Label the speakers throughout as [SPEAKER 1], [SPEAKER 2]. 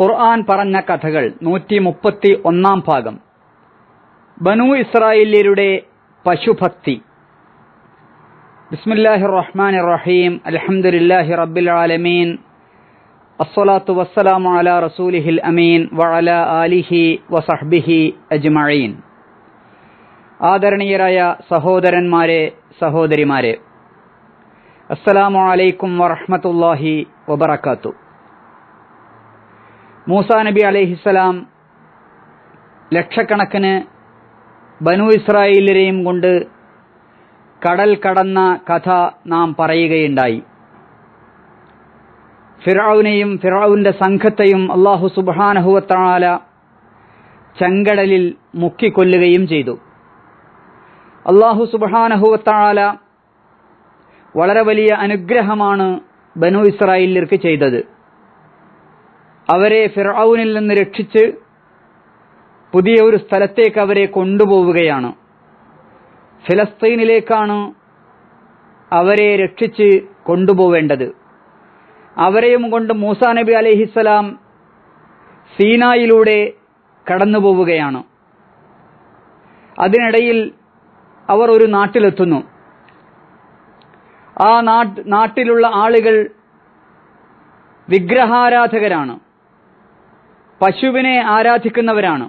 [SPEAKER 1] ഖുർആൻ പറഞ്ഞ കഥകൾ നൂറ്റി മുപ്പത്തി ഒന്നാം ഭാഗം. ബനു ഇസ്രായേലിയരുടെ പശുഭക്തി. ബിസ്മില്ലാഹി റഹ്മാൻ റഹീം അൽഹംദുലില്ലാഹി റബ്ബിൽ ആലമീൻ അസ്സലാത്തു വസ്സലാമു അലാ റസൂലിഹിൽ അമീൻ വഅല ആലിഹി വസഹ്ബിഹി അജ്മഈൻ. ആദരണീയരായ സഹോദരന്മാരെ സഹോദരിമാരെ അസ്സലാമു അലൈക്കും വറഹ്മത്തുള്ളാഹി വബറകാത്തു. മൂസാ നബി അലൈഹിസ്സലാം ലക്ഷക്കണക്കിന് ബനു ഇസ്രായേലരെയും കൊണ്ട് കടൽ കടന്ന കഥ നാം പറയുകയുണ്ടായി. ഫിറാവിനെയും ഫിറാവുന്റെ സംഘത്തെയും അള്ളാഹു സുബാനഹുവത്താല ചെങ്കടലിൽ മുക്കിക്കൊല്ലുകയും ചെയ്തു. അള്ളാഹു സുബാനഹുവത്താല വളരെ വലിയ അനുഗ്രഹമാണ് ബനു ഇസ്രായേലിലേക്ക് ചെയ്തത്. അവരെ ഫിറൌനിൽ നിന്ന് രക്ഷിച്ച് പുതിയ ഒരു സ്ഥലത്തേക്ക് അവരെ കൊണ്ടുപോവുകയാണ്. ഫിലസ്തീനിലേക്കാണ് അവരെ രക്ഷിച്ച് കൊണ്ടുപോവേണ്ടത്. അവരെയും കൊണ്ട് മൂസാ നബി അലഹിസ്സലാം സീനായിലൂടെ കടന്നു പോവുകയാണ് അതിനിടയിൽ അവർ ഒരു നാട്ടിലെത്തുന്നു. ആ നാട്ടിലുള്ള ആളുകൾ വിഗ്രഹാരാധകരാണ്. പശുവിനെ ആരാധിക്കുന്നവരാണ്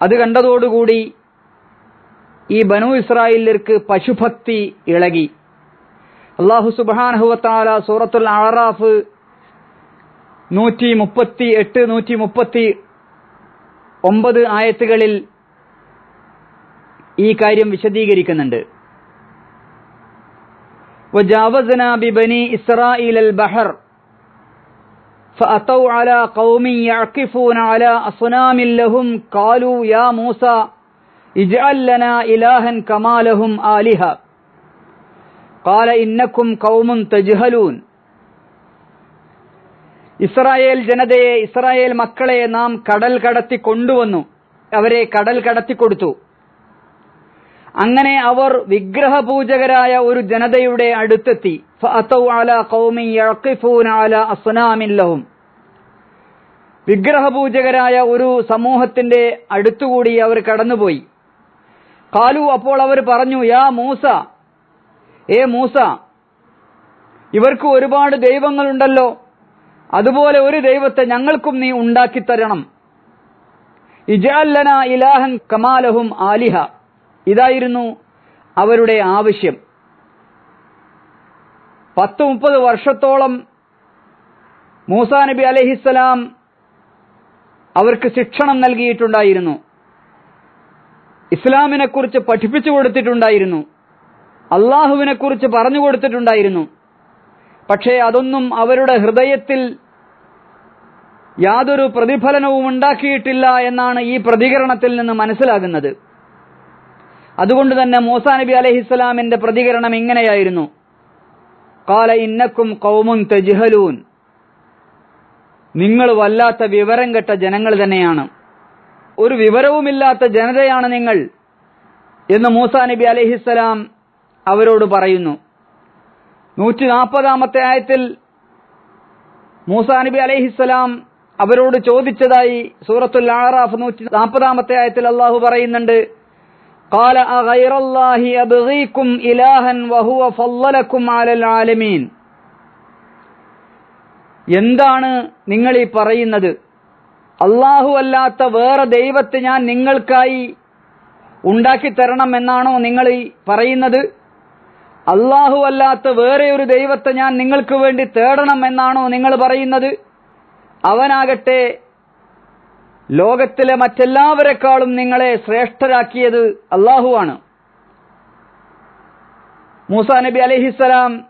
[SPEAKER 1] അത് കണ്ടതോടുകൂടി ഈ ബനു ഇസ്രായേലിയർക്ക് പശുഭക്തി ഇളകി അള്ളാഹു സുബാനഹുവത്താല സൂറത്തുൽ അറാഫ് നൂറ്റി മുപ്പത്തി എട്ട് നൂറ്റി മുപ്പത്തി ഒമ്പത് ആയത്തുകളിൽ ഈ കാര്യം വിശദീകരിക്കുന്നുണ്ട് وجاوزنا ببني إسرائيل البحر فأتوا على قوم يعكفون على أصنام لهم قالوا يا موسى اجعل لنا إلها كما لهم آلهة قال إنكم قوم تجهلون ഇസ്രായേൽ ജനതയെ ഇസ്രായേൽ മക്കളെ നാം കടൽ കടത്തി കൊണ്ടുവന്നു അവരെ കടൽ കടത്തി കൊടുത്തു അങ്ങനെ അവർ വിഗ്രഹപൂജകരായ ഒരു ജനതയുടെ അടുത്തെത്തി അസ്നാമില്ലഹും വിഗ്രഹപൂജകരായ ഒരു സമൂഹത്തിന്റെ അടുത്തുകൂടി അവർ കടന്നുപോയി. കാലു അപ്പോൾ അവർ പറഞ്ഞു യാ മൂസ ഏ മൂസ ഇവർക്ക് ഒരുപാട് ദൈവങ്ങളുണ്ടല്ലോ. അതുപോലെ ഒരു ദൈവത്തെ ഞങ്ങൾക്കും നീ ഉണ്ടാക്കി തരണം ഇജാല്ലന ഇലാഹൻ കമാലഹും ആലിഹ. ഇതായിരുന്നു അവരുടെ ആവശ്യം. പത്ത് മുപ്പത് വർഷത്തോളം മൂസാ നബി അലഹിസ്സലാം അവർക്ക് ശിക്ഷണം നൽകിയിട്ടുണ്ടായിരുന്നു. ഇസ്ലാമിനെക്കുറിച്ച് പഠിപ്പിച്ചു കൊടുത്തിട്ടുണ്ടായിരുന്നു. അള്ളാഹുവിനെ കുറിച്ച് പറഞ്ഞു കൊടുത്തിട്ടുണ്ടായിരുന്നു. പക്ഷേ അതൊന്നും അവരുടെ ഹൃദയത്തിൽ യാതൊരു പ്രതിഫലനവും ഉണ്ടാക്കിയിട്ടില്ല എന്നാണ് ഈ പ്രതികരണത്തിൽ നിന്ന് മനസ്സിലാകുന്നത്. അതുകൊണ്ട് തന്നെ മൂസാ നബി അലഹിസ്സലാമിന്റെ പ്രതികരണം ഇങ്ങനെയായിരുന്നു. കാല ഇന്നക്കും കൗമുൻ തെജിഹലൂൻ. നിങ്ങൾ വല്ലാത്ത വിവരം കെട്ട ജനങ്ങൾ തന്നെയാണ് ഒരു വിവരവുമില്ലാത്ത ജനതയാണ് നിങ്ങൾ എന്ന് മൂസാ നബി അലഹിസ്സലാം അവരോട് പറയുന്നു നൂറ്റി നാൽപ്പതാമത്തെ ആയത്തിൽ മൂസാ നബി അലഹിസ്സലാം അവരോട് ചോദിച്ചതായി സൂറത്തുൽ ആറാഫ് നൂറ്റി നാൽപ്പതാമത്തെ ആയത്തിൽ അള്ളാഹു പറയുന്നുണ്ട് قال أغير الله أبغيكم إلها وهو فضلكم على العالمين എന്താണ് നിങ്ങൾ ഈ പറയുന്നത്? അള്ളാഹു അല്ലാത്ത വേറെ ദൈവത്തെ ഞാൻ നിങ്ങൾക്കായി ഉണ്ടാക്കി തരണം എന്നാണോ നിങ്ങൾ ഈ പറയുന്നത്? അള്ളാഹു അല്ലാത്ത വേറെ ഒരു ദൈവത്തെ ഞാൻ നിങ്ങൾക്ക് വേണ്ടി തേടണം എന്നാണോ നിങ്ങൾ പറയുന്നത്? അവനാകട്ടെ ലോകത്തിലെ മറ്റെല്ലാവരെക്കാളും നിങ്ങളെ ശ്രേഷ്ഠരാക്കിയത് അള്ളാഹുവാണ് മൂസാ നബി അലഹിസ്സലാം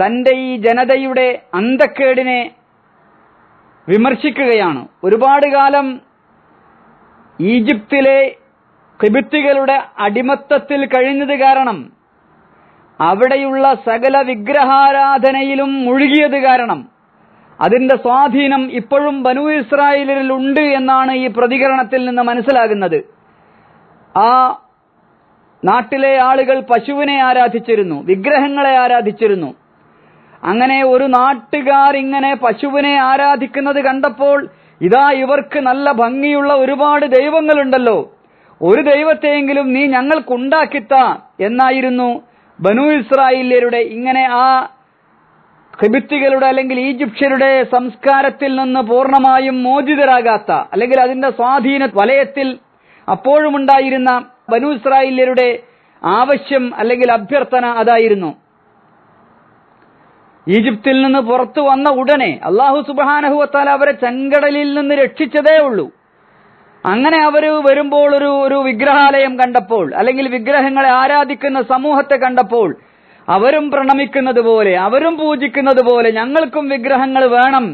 [SPEAKER 1] തന്റെ ഈ ജനതയുടെ അന്തക്കേടിനെ വിമർശിക്കുകയാണ്. ഒരുപാട് കാലം ഈജിപ്തിലെ കിബിത്തികളുടെ അടിമത്തത്തിൽ കഴിഞ്ഞത് കാരണം അവിടെയുള്ള സകല വിഗ്രഹാരാധനയിലും മുഴുകിയത് കാരണം. അതിന്റെ സ്വാധീനം ഇപ്പോഴും ബനു ഇസ്രായേലിൽ ഉണ്ട് എന്നാണ് ഈ പ്രതികരണത്തിൽ നിന്ന് മനസ്സിലാകുന്നത്. ആ നാട്ടിലെ ആളുകൾ പശുവിനെ ആരാധിച്ചിരുന്നു വിഗ്രഹങ്ങളെ ആരാധിച്ചിരുന്നു. അങ്ങനെ ഒരു നാട്ടുകാർ ഇങ്ങനെ പശുവിനെ ആരാധിക്കുന്നത് കണ്ടപ്പോൾ ഇതാ ഇവർക്ക് നല്ല ഭംഗിയുള്ള ഒരുപാട് ദൈവങ്ങളുണ്ടല്ലോ. ഒരു ദൈവത്തെയെങ്കിലും നീ ഞങ്ങൾക്കുണ്ടാക്കിത്ത എന്നായിരുന്നു ബനു ഇസ്രായേല്യരുടെ ഇങ്ങനെ ആ ഹിബിത്തികളുടെ അല്ലെങ്കിൽ ഈജിപ്ഷ്യരുടെ സംസ്കാരത്തിൽ നിന്ന് പൂർണമായും മോചിതരാകാത്ത അല്ലെങ്കിൽ അതിന്റെ സ്വാധീന വലയത്തിൽ അപ്പോഴുമുണ്ടായിരുന്ന ബനു ഇസ്രായേല്യരുടെ ആവശ്യം അല്ലെങ്കിൽ അഭ്യർത്ഥന അതായിരുന്നു. ഈജിപ്തിൽ നിന്ന് പുറത്തു വന്ന ഉടനെ അള്ളാഹു സുബാനഹുവത്താൽ അവരെ ചെങ്കടലിൽ നിന്ന് രക്ഷിച്ചതേ ഉള്ളൂ. അങ്ങനെ അവർ വരുമ്പോൾ ഒരു ഒരു വിഗ്രഹാലയം കണ്ടപ്പോൾ അല്ലെങ്കിൽ വിഗ്രഹങ്ങളെ ആരാധിക്കുന്ന സമൂഹത്തെ കണ്ടപ്പോൾ അവരും പ്രണമിക്കുന്നത് പോലെ അവരും പൂജിക്കുന്നത് പോലെ ഞങ്ങൾക്കും വിഗ്രഹങ്ങൾ വേണം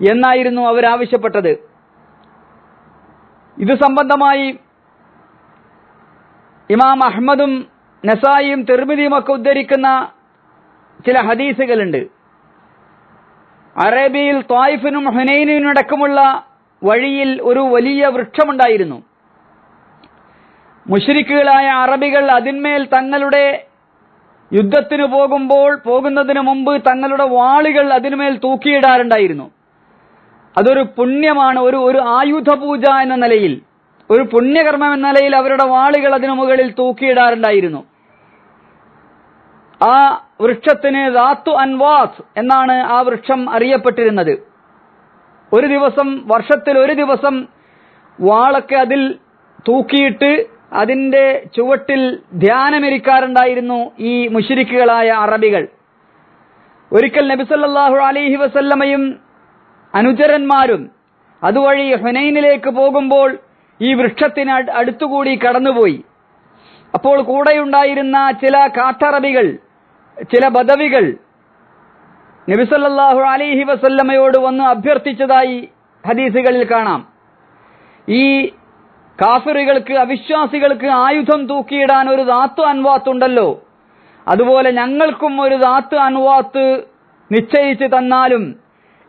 [SPEAKER 1] എന്നായിരുന്നു അവരാവശ്യപ്പെട്ടത് ഇത് സംബന്ധമായി ഇമാം അഹമ്മദും നസായിയും തെർമിതിയും ഒക്കെ ഉദ്ധരിക്കുന്ന ചില ഹദീസുകളുണ്ട്. അറേബ്യയിൽ ത്വായിഫിനും ഹുനൈനിനും അടക്കമുള്ള വഴിയിൽ ഒരു വലിയ വൃക്ഷമുണ്ടായിരുന്നു. മുഷരിക്കുകളായ അറബികൾ അതിന്മേൽ തങ്ങളുടെ യുദ്ധത്തിന് പോകുമ്പോൾ പോകുന്നതിന് മുമ്പ് തങ്ങളുടെ വാളുകൾ അതിനുമേൽ തൂക്കിയിടാറുണ്ടായിരുന്നു. അതൊരു പുണ്യമാണ് ഒരു ഒരു ആയുധ പൂജ എന്ന നിലയിൽ ഒരു പുണ്യകർമ്മം എന്ന നിലയിൽ അവരുടെ വാളുകൾ അതിനു മുകളിൽ തൂക്കിയിടാറുണ്ടായിരുന്നു. ആ വൃക്ഷത്തിന് ദാത്തു അൻവാസ് എന്നാണ് ആ വൃക്ഷം അറിയപ്പെട്ടിരുന്നത്. ഒരു ദിവസം വർഷത്തിൽ ഒരു ദിവസം വാളൊക്കെ അതിൽ തൂക്കിയിട്ട് അതിന്റെ ചുവട്ടിൽ ധ്യാനമിരിക്കാറുണ്ടായിരുന്നു ഈ മുഷിരിക്കുകളായ അറബികൾ. ഒരിക്കൽ നബിസല്ലാഹു അലൈഹി വസല്ലമയും അനുചരന്മാരും അതുവഴി ഹുനൈനിലേക്ക് പോകുമ്പോൾ ഈ വൃക്ഷത്തിന് അടുത്തുകൂടി കടന്നുപോയി. അപ്പോൾ കൂടെയുണ്ടായിരുന്ന ചില കാട്ടറബികൾ ചില ബദവികൾ നബിസല്ലാഹു അലിഹി വസല്ലമയോട് വന്ന് അഭ്യർത്ഥിച്ചതായി ഹദീസുകളിൽ കാണാം. ഈ കാഫിറുകൾക്ക് അവിശ്വാസികൾക്ക് ആയുധം തൂക്കിയിടാൻ ഒരു ദാത്തു അൻവാത്തുണ്ടല്ലോ. അതുപോലെ ഞങ്ങൾക്കും ഒരു ദാത്ത് അൻവാത്ത് നിശ്ചയിച്ച് തന്നാലും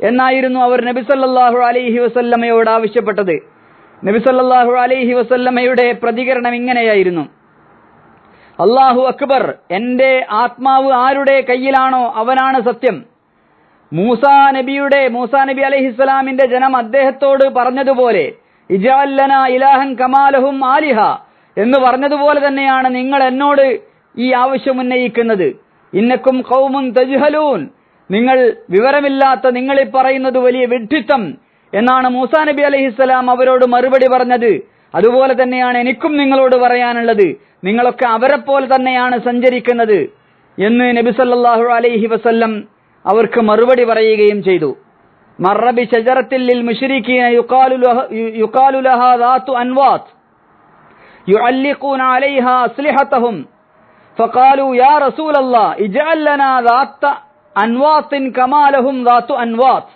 [SPEAKER 1] എന്നായിരുന്നു അവർ നബിസല്ലാഹു അലൈഹി വസല്ലമയോട് ആവശ്യപ്പെട്ടത്. നബിസല്ലാഹു അലൈഹി വസല്ലമയുടെ പ്രതികരണം ഇങ്ങനെയായിരുന്നു. അള്ളാഹു അക്ബർ എന്റെ ആത്മാവ് ആരുടെ കയ്യിലാണോ അവനാണ് സത്യം. മൂസ നബിയുടെ മൂസ നബി അലഹിസ്സലാമിന്റെ ജനം അദ്ദേഹത്തോട് പറഞ്ഞതുപോലെ ഇജാല്ലന ഇലാഹൻ കമാലഹും ആലിഹ എന്ന് പറഞ്ഞതുപോലെ തന്നെയാണ് നിങ്ങൾ എന്നോട് ഈ ആവശ്യം ഉന്നയിക്കുന്നത്. ഇന്നക്കും കൗമുൻ തജ്ഹലൂൻ. നിങ്ങൾ വിവരമില്ലാത്ത നിങ്ങൾ പറയുന്നത് വലിയ വിഡ്ഢിത്തം എന്നാണ് മൂസാ നബി അലഹിസ്സലാം അവരോട് മറുപടി പറഞ്ഞത്. അതുപോലെ തന്നെയാണ് എനിക്കും നിങ്ങളോട് പറയാനുള്ളത് നിങ്ങളൊക്കെ അവരെ പോലെ തന്നെയാണ് സഞ്ചരിക്കുന്നത് എന്ന് നബി സല്ലല്ലാഹു അലൈഹി വസല്ലം അവർക്ക് മറുപടി പറയുകയും ചെയ്തു മറബി ഷജറത്തിൽ ലിൽ മുശ്രിക്കീന യുഖാലു ലഹ യുഖാലു ലഹാ ദാത്തു അൻവാത്ത് يعلقون عليها أسلحتهم فقالوا يا رسول الله اجعل لنا ذات أنواط كما لهم ذات أنواط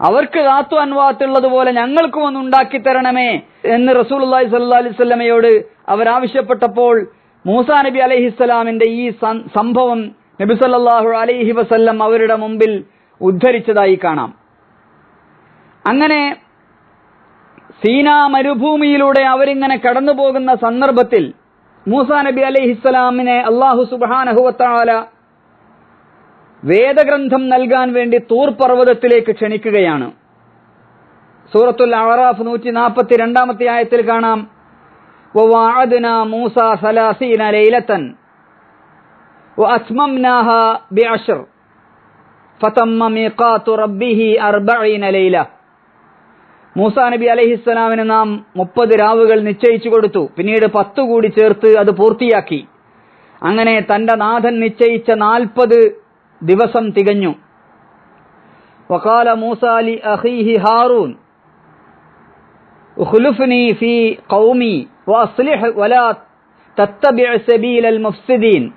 [SPEAKER 1] അവർക്ക് ധാത്തു അൻവാത്ത് ഉള്ളതുപോലെ ഞങ്ങൾക്കും ഒന്ന് ഉണ്ടാക്കി തരണമേ എന്ന് റസൂൽ അള്ളാഹി സല്ലാ അലൈവല്ലമയോട് അവരാവശ്യപ്പെട്ടപ്പോൾ മൂസാ നബി അലഹിസ്സലാമിന്റെ ഈ സംഭവം നബി സല്ലാഹു അലൈഹി വസല്ലം അവരുടെ മുമ്പിൽ ഉദ്ധരിച്ചതായി കാണാം. അങ്ങനെ സീനാ മരുഭൂമിയിലൂടെ അവരിങ്ങനെ കടന്നു പോകുന്ന സന്ദർഭത്തിൽ മൂസാ നബി അലൈഹിസ്സലാമിനെ അള്ളാഹു സുബാനഹുവത്താല വേദഗ്രന്ഥം നൽകാൻ വേണ്ടി തൂർ പർവ്വതത്തിലേക്ക് ക്ഷണിക്കുകയാണ് സൂറത്തുൽ അറാഫ് നൂറ്റി നാൽപ്പത്തി രണ്ടാമത്തെ ആയത്തിൽ കാണാം وواعدنا موسى ثلاثين ليلة وأتممناها بعشر فتم ميقات ربه أربعين ليلة മൂസാ നബി അലഹിസ്സലാമിന് നാം മുപ്പത് രാവുകൾ നിശ്ചയിച്ചു കൊടുത്തു പിന്നീട് പത്തു കൂടി ചേർത്ത് അത് പൂർത്തിയാക്കി അങ്ങനെ തന്റെ നാഥൻ നിശ്ചയിച്ച നാൽപ്പത് ദിവസം തികഞ്ഞു. മൂസാലി അഹീഹി ഹാറൂൻ ഉഖ്ലുഫ്നി ഫി ഖൗമി വഅസ്ലിഹ് വലാ മുഫ്സിദീൻ.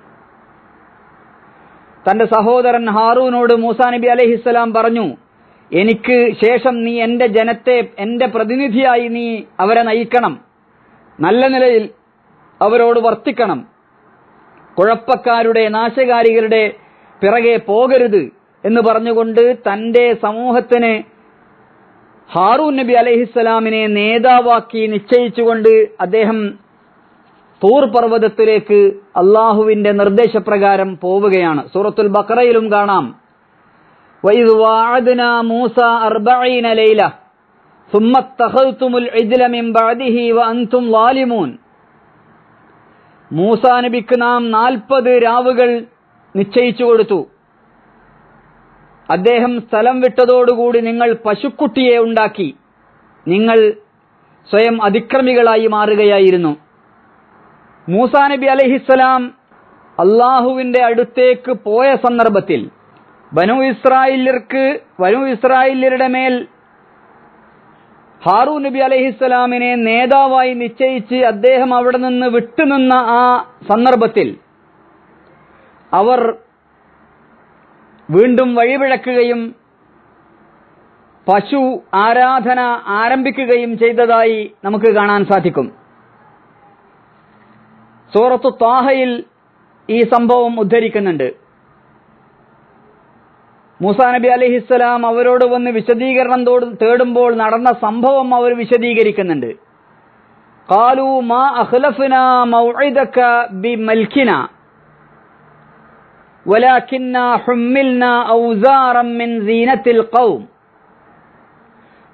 [SPEAKER 1] തന്റെ സഹോദരൻ ഹാറൂനോട് മൂസാ നബി അലൈഹിസ്സലാം പറഞ്ഞു എനിക്ക് ശേഷം നീ എന്റെ ജനത്തെ എന്റെ പ്രതിനിധിയായി നീ അവരെ നയിക്കണം. നല്ല നിലയിൽ അവരോട് വർത്തിക്കണം. കുഴപ്പക്കാരുടെ നാശകാരികളുടെ പിറകെ പോകരുത് എന്ന് പറഞ്ഞുകൊണ്ട് തന്റെ സമൂഹത്തിന് ഹാറൂൻ നബി അലഹിസ്സലാമിനെ നേതാവാക്കി നിശ്ചയിച്ചുകൊണ്ട് അദ്ദേഹം തൂർ പർവതത്തിലേക്ക് അള്ളാഹുവിന്റെ നിർദ്ദേശപ്രകാരം പോവുകയാണ്. സൂറത്തുൽ ബക്കറയിലും കാണാം. മൂസ ലൈല മൂസ നബിക്ക് നാം നാൽപ്പത് രാവുകൾ നിശ്ചയിച്ചു കൊടുത്തു. അദ്ദേഹം സ്ഥലം വിട്ടതോടുകൂടി നിങ്ങൾ പശുക്കുട്ടിയെ ഉണ്ടാക്കി. നിങ്ങൾ സ്വയം അതിക്രമികളായി മാറുകയായിരുന്നു. മൂസാ നബി അലഹിസ്സലാം അള്ളാഹുവിന്റെ അടുത്തേക്ക് പോയ സന്ദർഭത്തിൽ ബനു ഇസ്രായേലർക്ക് ബനു ഇസ്രായേലരുടെ മേൽ ഹാറൂ നബി അലഹിസ്സലാമിനെ നേതാവായി നിശ്ചയിച്ച് അദ്ദേഹം അവിടെ നിന്ന് വിട്ടുനിന്ന ആ സന്ദർഭത്തിൽ അവർ വീണ്ടും വഴിപിഴക്കുകയും പശു ആരാധന ആരംഭിക്കുകയും ചെയ്തതായി നമുക്ക് കാണാൻ സാധിക്കും. സൂറത്തു താഹയിൽ ഈ സംഭവം ഉദ്ധരിക്കുന്നുണ്ട്. മൂസാ നബി അലഹിസ്സലാം അവരോട് വന്ന് വിശദീകരണം തേടുമ്പോൾ നടന്ന സംഭവം അവർ വിശദീകരിക്കുന്നുണ്ട്. കാലു മാ അഖ്ലഫ്ന മൗഇദക ബിമൽക്കിന ولكننا حملنا أوزارا من زينة القوم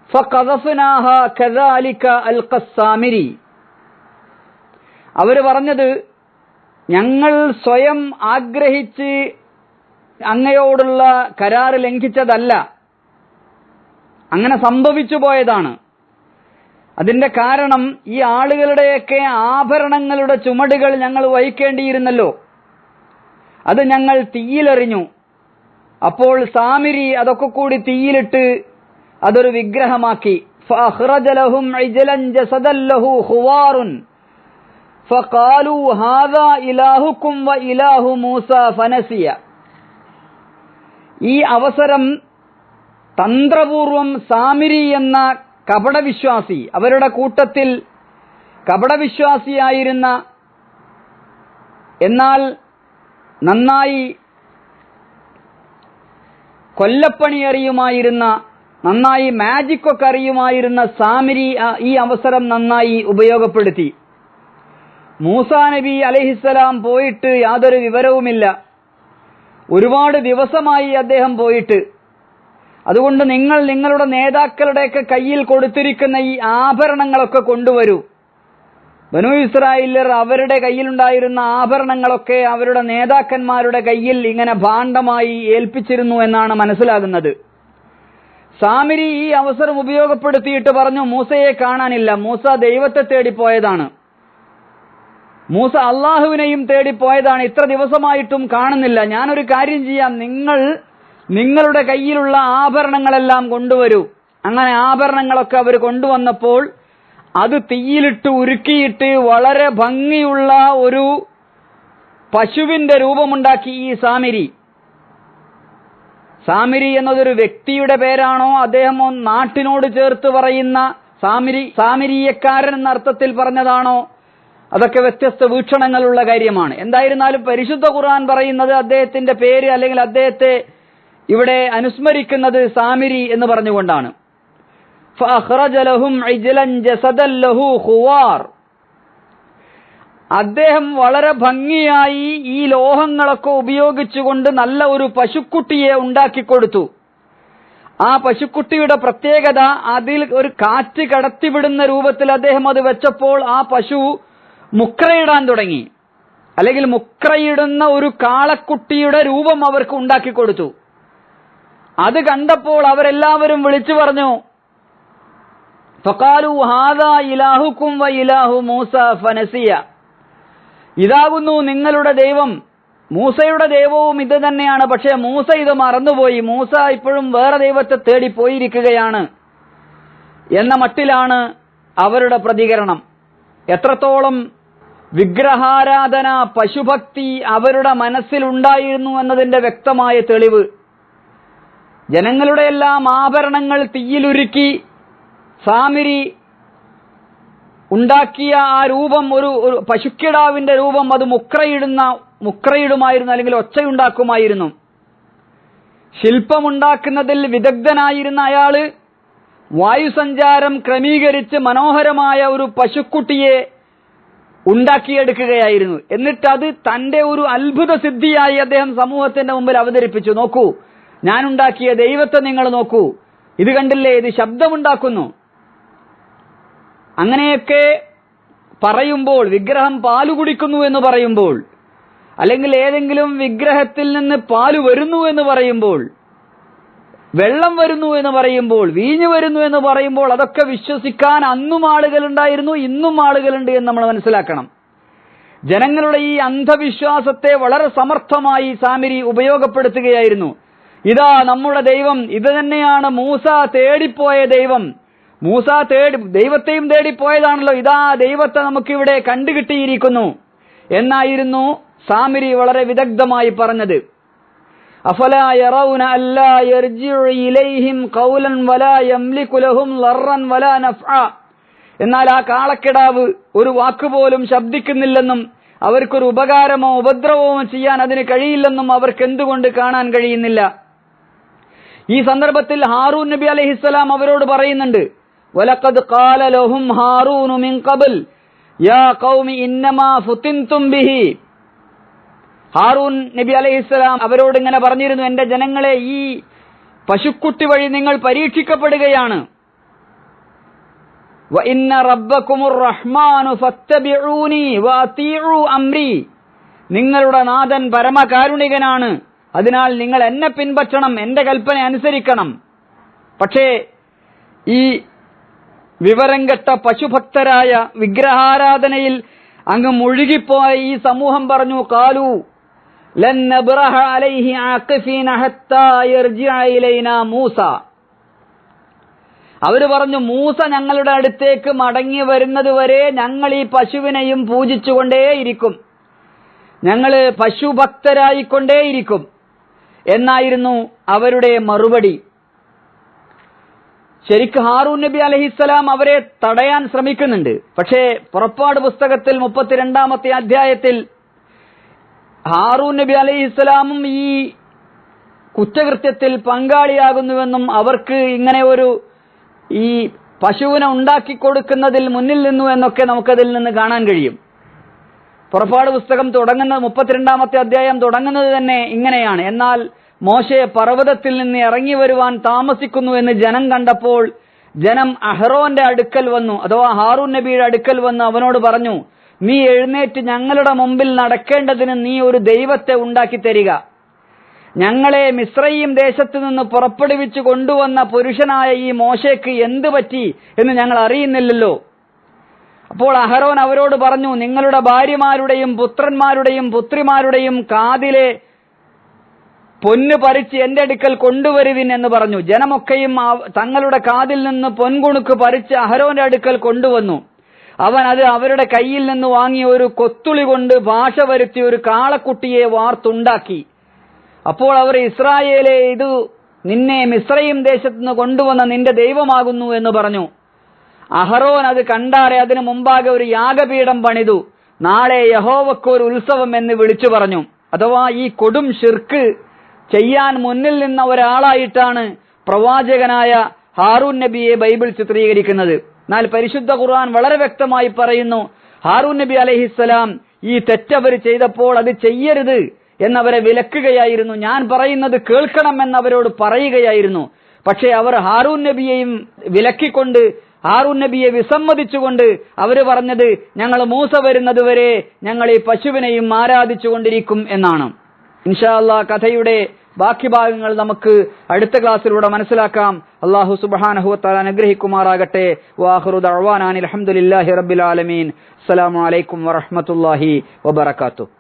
[SPEAKER 1] فقذفناها كذلك ألقى السامري അവർ പറഞ്ഞത് ഞങ്ങൾ സ്വയം ആഗ്രഹിച്ച് അങ്ങയോടുള്ള കരാറ് ലംഘിച്ചതല്ല അങ്ങനെ സംഭവിച്ചു പോയതാണ് അതിന്റെ കാരണം ഈ ആളുകളുടെയൊക്കെ ആഭരണങ്ങളുടെ ചുമടുകൾ ഞങ്ങൾ വഹിക്കേണ്ടിയിരുന്നല്ലോ അത് ഞങ്ങൾ തീയിലെറിഞ്ഞു. അപ്പോൾ സാമിരി അതൊക്കെ കൂടി തീയിലിട്ട് അതൊരു വിഗ്രഹമാക്കി. ഈ അവസരം തന്ത്രപൂർവം സാമിരി എന്ന കപടവിശ്വാസി അവരുടെ കൂട്ടത്തിൽ കപടവിശ്വാസിയായിരുന്ന എന്നാൽ നന്നായി കൊല്ലപ്പണി അറിയുമായിരുന്ന നന്നായി മാജിക്കൊക്കെ അറിയുമായിരുന്ന സാമിരി ഈ അവസരം നന്നായി ഉപയോഗപ്പെടുത്തി. മൂസാ നബി അലഹിസ്സലാം പോയിട്ട് യാതൊരു വിവരവുമില്ല. ഒരുപാട് ദിവസമായി അദ്ദേഹം പോയിട്ട്. അതുകൊണ്ട് നിങ്ങൾ നിങ്ങളുടെ നേതാക്കളുടെയൊക്കെ കയ്യിൽ കൊടുത്തിരിക്കുന്ന ഈ ആഭരണങ്ങളൊക്കെ കൊണ്ടുവരൂ. ബനു ഇസ്രായേലർ അവരുടെ കയ്യിലുണ്ടായിരുന്ന ആഭരണങ്ങളൊക്കെ അവരുടെ നേതാക്കന്മാരുടെ കയ്യിൽ ഇങ്ങനെ ഭാണ്ഡമായി ഏൽപ്പിച്ചിരുന്നു എന്നാണ് മനസ്സിലാകുന്നത്. സാമിരി ഈ അവസരം ഉപയോഗപ്പെടുത്തിയിട്ട് പറഞ്ഞു മൂസയെ കാണാനില്ല. മൂസ ദൈവത്തെ തേടി പോയതാണ് മൂസ അള്ളാഹുവിനെയും തേടി പോയതാണ് ഇത്ര ദിവസമായിട്ടും കാണുന്നില്ല. ഞാനൊരു കാര്യം ചെയ്യാം. നിങ്ങൾ നിങ്ങളുടെ കയ്യിലുള്ള ആഭരണങ്ങളെല്ലാം കൊണ്ടുവരൂ. അങ്ങനെ ആഭരണങ്ങളൊക്കെ അവർ കൊണ്ടുവന്നപ്പോൾ അത് തീയിലിട്ട് ഉരുക്കിയിട്ട് വളരെ ഭംഗിയുള്ള ഒരു പശുവിന്റെ രൂപമുണ്ടാക്കി ഈ സാമിരി. സാമിരി എന്നതൊരു വ്യക്തിയുടെ പേരാണോ? അദ്ദേഹം നാട്ടിനോട് ചേർത്ത് പറയുന്ന സാമിരി സാമിരീയക്കാരൻ എന്ന അർത്ഥത്തിൽ പറഞ്ഞതാണോ? അതൊക്കെ വ്യത്യസ്ത വീക്ഷണങ്ങളുള്ള കാര്യമാണ്. എന്തായിരുന്നാലും പരിശുദ്ധ ഖുർആൻ പറയുന്നത് അദ്ദേഹത്തിന്റെ പേര് അല്ലെങ്കിൽ അദ്ദേഹത്തെ ഇവിടെ അനുസ്മരിക്കുന്നത് സാമിരി എന്ന് പറഞ്ഞുകൊണ്ടാണ്. അദ്ദേഹം വളരെ ഭംഗിയായി ഈ ലോഹങ്ങളൊക്കെ ഉപയോഗിച്ചുകൊണ്ട് നല്ല ഒരു പശുക്കുട്ടിയെ ഉണ്ടാക്കിക്കൊടുത്തു. ആ പശുക്കുട്ടിയുടെ പ്രത്യേകത അതിൽ ഒരു കാറ്റ് കടത്തിവിടുന്ന രൂപത്തിൽ അദ്ദേഹം അത് വെച്ചപ്പോൾ ആ പശു മുക്രയിടാൻ തുടങ്ങി. അല്ലെങ്കിൽ മുക്രയിടുന്ന ഒരു കാളക്കുട്ടിയുടെ രൂപം അവർക്ക് ഉണ്ടാക്കിക്കൊടുത്തു. അത് കണ്ടപ്പോൾ അവരെല്ലാവരും വിളിച്ചു പറഞ്ഞു ഫക്കാലു ഹാദാ ഇലാഹുക്കും വ ഇലാഹു മൂസ ഫനസിയ. ഇതാകുന്നു നിങ്ങളുടെ ദൈവം. മൂസയുടെ ദൈവവും ഇത് തന്നെയാണ്. പക്ഷേ മൂസ ഇത് മറന്നുപോയി. മൂസ ഇപ്പോഴും വേറെ ദൈവത്തെ തേടി പോയിരിക്കുകയാണ് എന്ന മട്ടിലാണ് അവരുടെ പ്രതികരണം. എത്രത്തോളം വിഗ്രഹാരാധന പശുഭക്തി അവരുടെ മനസ്സിലുണ്ടായിരുന്നു എന്നതിന്റെ വ്യക്തമായ തെളിവ്. ജനങ്ങളുടെ എല്ലാം ആഭരണങ്ങൾ തീയിലുരുക്കി സാമിരി ഉണ്ടാക്കിയ ആ രൂപം ഒരു പശുക്കിടാവിന്റെ രൂപം അത് മുക്രയിടുന്ന മുക്രയിടുമായിരുന്നു അല്ലെങ്കിൽ ഒച്ചയുണ്ടാക്കുമായിരുന്നു. ശില്പമുണ്ടാക്കുന്നതിൽ വിദഗ്ധനായിരുന്ന അയാൾ വായുസഞ്ചാരം ക്രമീകരിച്ച് മനോഹരമായ ഒരു പശുക്കുട്ടിയെ ഉണ്ടാക്കിയെടുക്കുകയായിരുന്നു. എന്നിട്ട് അത് തന്റെ ഒരു അത്ഭുത സിദ്ധിയായി അദ്ദേഹം സമൂഹത്തിന്റെ മുമ്പിൽ അവതരിപ്പിച്ചു. നോക്കൂ ഞാനുണ്ടാക്കിയ ദൈവത്തെ നിങ്ങൾ നോക്കൂ. ഇത് കണ്ടില്ലേ? ഇത് ശബ്ദമുണ്ടാക്കുന്നു. അങ്ങനെയൊക്കെ പറയുമ്പോൾ വിഗ്രഹം പാൽ കുടിക്കുന്നു എന്ന് പറയുമ്പോൾ അല്ലെങ്കിൽ ഏതെങ്കിലും വിഗ്രഹത്തിൽ നിന്ന് പാൽ വരുന്നു എന്ന് പറയുമ്പോൾ വെള്ളം വരുന്നു എന്ന് പറയുമ്പോൾ വീഞ്ഞ് വരുന്നു എന്ന് പറയുമ്പോൾ അതൊക്കെ വിശ്വസിക്കാൻ അന്നും ആളുകളുണ്ടായിരുന്നു ഇന്നും ആളുകളുണ്ട് എന്ന് നമ്മൾ മനസ്സിലാക്കണം. ജനങ്ങളുടെ ഈ അന്ധവിശ്വാസത്തെ വളരെ സമർത്ഥമായി സാമിരി ഉപയോഗപ്പെടുത്തുകയായിരുന്നു. ഇതാ നമ്മുടെ ദൈവം ഇത് തന്നെയാണ് മൂസ തേടിപ്പോയ ദൈവം. മൂസ തേടി ദൈവത്തെയും തേടിപ്പോയതാണല്ലോ ഇതാ ദൈവത്തെ നമുക്കിവിടെ കണ്ടുകിട്ടിയിരിക്കുന്നു എന്നായിരുന്നു സാമിരി വളരെ വിദഗ്ധമായി പറഞ്ഞത് أفلا يرون ألا يرجع إليهم قولا ولا يملك لهم ضرا ولا نفعا എന്നാൽ ആ കാളക്കിടാവ് ഒരു വാക്കുപോലും ശബ്ദിക്കുന്നില്ലെന്നും അവർക്കൊരു ഉപകാരമോ ഉപദ്രവമോ ചെയ്യാൻ അതിന് കഴിയില്ലെന്നും അവർക്ക് എന്തുകൊണ്ട് കാണാൻ കഴിയുന്നില്ല ഈ സന്ദർഭത്തിൽ ഹാറൂൻ നബി അലൈഹിസ്സലാം അവരോട് പറയുന്നുണ്ട് വലഖദ് ഖാല ലഹും ഹാറൂനു മിൻ ഖബൽ യാ ഖൗമി ഇന്നമാ ഫുതിൻതും ബിഹി ഹാറൂൻ നബി അലൈഹിസ്സലാം അവരോട് ഇങ്ങനെ പറഞ്ഞിരുന്നു എന്റെ ജനങ്ങളെ ഈ പശുക്കുട്ടി വഴി നിങ്ങൾ പരീക്ഷിക്കപ്പെടുകയാണ് وَإِنَّ رَبَّكُمُ الرَّحْمَنُ فَاتَّبِعُونِي وَأَطِيعُوا أَمْرِي നിങ്ങളുടെ നാഥൻ പരമകാരുണികനാണ് അതിനാൽ നിങ്ങൾ എന്നെ പിൻപറ്റണം എന്റെ കൽപ്പന അനുസരിക്കണം പക്ഷേ ഈ വിവരം കെട്ട പശുഭക്തരായ വിഗ്രഹാരാധനയിൽ അങ്ങ് മുഴുകിപ്പോയ ഈ സമൂഹം പറഞ്ഞു കാലു മൂസ. അവർ പറഞ്ഞു മൂസ ഞങ്ങളുടെ അടുത്തേക്ക് മടങ്ങി വരുന്നത് വരെ ഞങ്ങൾ ഈ പശുവിനെയും പൂജിച്ചുകൊണ്ടേയിരിക്കും. ഞങ്ങൾ പശുഭക്തരായിക്കൊണ്ടേയിരിക്കും. എന്നായിരുന്നു അവരുടെ മറുപടി. ശരിക്ക് ഹാറൂൻ നബി അലഹിസ്സലാം അവരെ തടയാൻ ശ്രമിക്കുന്നുണ്ട്. പക്ഷേ പുറപ്പാട് പുസ്തകത്തിൽ മുപ്പത്തിരണ്ടാമത്തെ അധ്യായത്തിൽ ഹാറൂൻ നബി അലഹിസ്സലാമും ഈ കുറ്റകൃത്യത്തിൽ പങ്കാളിയാകുന്നുവെന്നും അവർക്ക് ഇങ്ങനെ ഒരു ഈ പശുവിനെ ഉണ്ടാക്കി കൊടുക്കുന്നതിൽ മുന്നിൽ നിന്നു എന്നൊക്കെ നമുക്കതിൽ നിന്ന് കാണാൻ കഴിയും. പുറപ്പാട് പുസ്തകം തുടങ്ങുന്നത് മുപ്പത്തിരണ്ടാമത്തെ അധ്യായം തുടങ്ങുന്നത് തന്നെ ഇങ്ങനെയാണ്. എന്നാൽ മോശയെ പർവതത്തിൽ നിന്ന് ഇറങ്ങി വരുവാൻ താമസിക്കുന്നു എന്ന് ജനം കണ്ടപ്പോൾ ജനം അഹ്റോന്റെ അടുക്കൽ വന്നു. അഥവാ ഹാറൂൻ നബിയുടെ അടുക്കൽ വന്ന് അവനോട് പറഞ്ഞു നീ എഴുന്നേറ്റ് ഞങ്ങളുടെ മുമ്പിൽ നടക്കേണ്ടതിന് നീ ഒരു ദൈവത്തെ ഉണ്ടാക്കി തരിക. ഞങ്ങളെ മിശ്രയും ദേശത്തു നിന്ന് പുറപ്പെടുവിച്ചു കൊണ്ടുവന്ന പുരുഷനായ ഈ മോശയ്ക്ക് എന്ത് പറ്റി എന്ന് ഞങ്ങൾ അറിയുന്നില്ലല്ലോ. അപ്പോൾ അഹരോൻ അവരോട് പറഞ്ഞു നിങ്ങളുടെ ഭാര്യമാരുടെയും പുത്രന്മാരുടെയും പുത്രിമാരുടെയും കാതിലെ പൊന്ന് പറിച്ച് എന്റെ അടുക്കൽ കൊണ്ടുവരുവിൻ എന്ന് പറഞ്ഞു. ജനമൊക്കെയും തങ്ങളുടെ കാതിൽ നിന്ന് പൊൻകുണുക്ക് പറിച്ച് അഹരോന്റെ അടുക്കൽ കൊണ്ടുവന്നു. അവൻ അത് അവരുടെ കയ്യിൽ നിന്ന് വാങ്ങി ഒരു കൊത്തുളി കൊണ്ട് ഭാഷ വരുത്തി ഒരു കാളക്കുട്ടിയെ വാർത്തുണ്ടാക്കി. അപ്പോൾ അവർ ഇസ്രായേലെ ഇത് നിന്നെ മിശ്രയും ദേശത്തു നിന്ന് കൊണ്ടുവന്ന നിന്റെ ദൈവമാകുന്നു എന്ന് പറഞ്ഞു. അഹറോൻ അത് കണ്ടാറെ അതിനു മുമ്പാകെ ഒരു യാഗപീഠം പണിതു. നാളെ യഹോവക്കൊരു ഉത്സവം എന്ന് വിളിച്ചു പറഞ്ഞു. അഥവാ ഈ കൊടും ഷിർക്ക് ചെയ്യാൻ മുന്നിൽ നിന്ന ഒരാളായിട്ടാണ് പ്രവാചകനായ ഹാറൂൻ നബിയെ ബൈബിൾ ചിത്രീകരിക്കുന്നത്. എന്നാൽ പരിശുദ്ധ ഖുർആൻ വളരെ വ്യക്തമായി പറയുന്നു ഹാറൂൻ നബി അലഹിസ്സലാം ഈ തെറ്റവർ ചെയ്തപ്പോൾ അത് ചെയ്യരുത് എന്നവരെ വിലക്കുകയായിരുന്നു. ഞാൻ പറയുന്നത് കേൾക്കണം എന്നവരോട് പറയുകയായിരുന്നു. പക്ഷേ അവർ ഹാറൂൻ നബിയെയും വിലക്കിക്കൊണ്ട് ഹാറൂൻ നബിയെ വിസമ്മതിച്ചുകൊണ്ട് അവർ പറഞ്ഞത് ഞങ്ങൾ മൂസ വരുന്നതുവരെ ഞങ്ങൾ ഈ പശുവിനെയും ആരാധിച്ചുകൊണ്ടിരിക്കും എന്നാണ്. ഇൻഷാ അല്ലാ കഥയുടെ ബാക്കി ഭാഗങ്ങൾ നമുക്ക് അടുത്ത ക്ലാസ്സിലൂടെ മനസ്സിലാക്കാം. അള്ളാഹു സുബാനഹുത്താൽ അനുഗ്രഹിക്കുമാറാകട്ടെ. വാഹുറു ദഅ്വാനാനി അൽഹംദുലില്ലാഹി റബ്ബിൽ ആലമീൻ. അസ്സലാമു അലൈക്കും വറഹ്മത്തുള്ളാഹി വബറകാതുഹു.